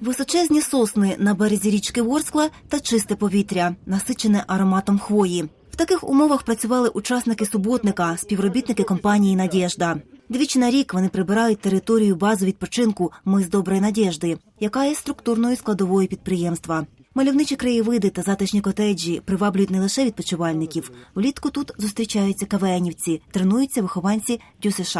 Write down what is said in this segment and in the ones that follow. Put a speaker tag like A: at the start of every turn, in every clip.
A: Височезні сосни на березі річки Ворскла та чисте повітря, насичене ароматом хвої. В таких умовах працювали учасники суботника, співробітники компанії Надєжда. Двічі на рік вони прибирають територію бази відпочинку Мис Доброї Надєжди, яка є структурною складовою підприємства. Мальовничі краєвиди та затишні котеджі приваблюють не лише відпочивальників. Влітку тут зустрічаються кавенівці, тренуються вихованці ДЮСШ.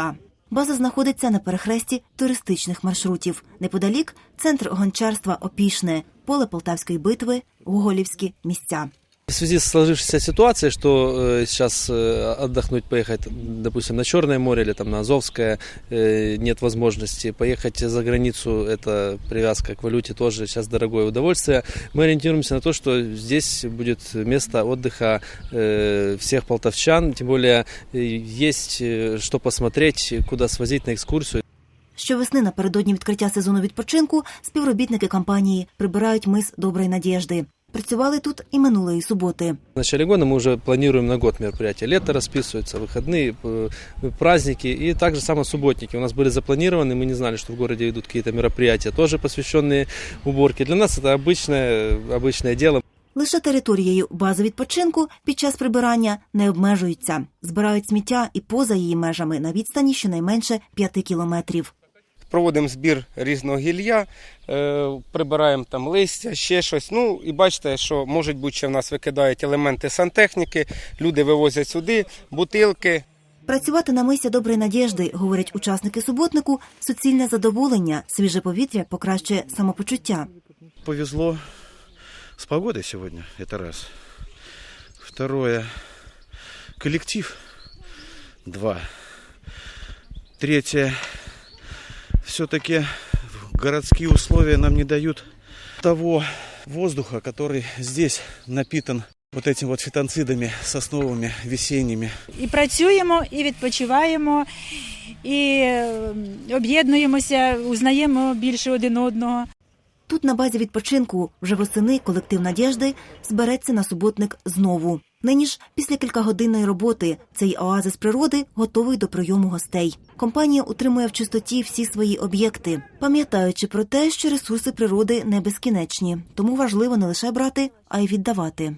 A: База знаходиться на перехресті туристичних маршрутів. Неподалік центр гончарства Опішне, поле Полтавської битви, Гоголівські місця.
B: В связи с сложившейся ситуацией, что э, сейчас э, отдохнуть, поехать, допустим, на Черное море или там на Азовское, э, нет возможности. Поехать за границу, это привязка к валюте тоже сейчас дорогое удовольствие. Мы ориентируемся на то, что здесь будет место отдыха э, всех полтавчан, тем более э, есть э, что посмотреть, куда свозить на экскурсию.
A: Щовесни напередодні відкриття сезону відпочинку співробітники компанії прибирають мис Доброї Надєжди. Працювали тут і минулої суботи.
B: В начале года мы уже планируем на год мероприятия. Лето расписывается, выходные, э, праздники и также само субботники. У нас были запланированы, мы не знали, что в городе идут какие-то мероприятия, тоже посвященные уборке. Для нас это обычное, обычное дело.
A: Лише територією бази відпочинку під час прибирання не обмежуються. Збирають сміття і поза її межами на відстані щонайменше 5 кілометрів.
C: Проводимо збір різного гілля, е, прибираємо там листя, ще щось. Ну і бачите, що може бути, що в нас викидають елементи сантехніки, люди вивозять сюди бутилки,
A: Працювати на мисі Доброї Надєжди, говорять учасники суботнику, суцільне задоволення, свіже повітря покращує самопочуття.
D: повезло с погодой сегодня, это раз. Второе, коллектив, два. Третье, все-таки городские условия нам не дают того воздуха, который здесь напитан вот этими вот фитонцидами сосновыми, весенними.
E: і працюємо, і відпочиваємо, і е, об'єднуємося, узнаємо більше один одного.
A: Тут на базі відпочинку вже восени колектив Надєжди збереться на суботник знову. Нині ж, після кількагодинної роботи, цей оазис природи готовий до прийому гостей. Компанія утримує в чистоті всі свої об'єкти, пам'ятаючи про те, що ресурси природи не безкінечні, тому важливо не лише брати, а й віддавати.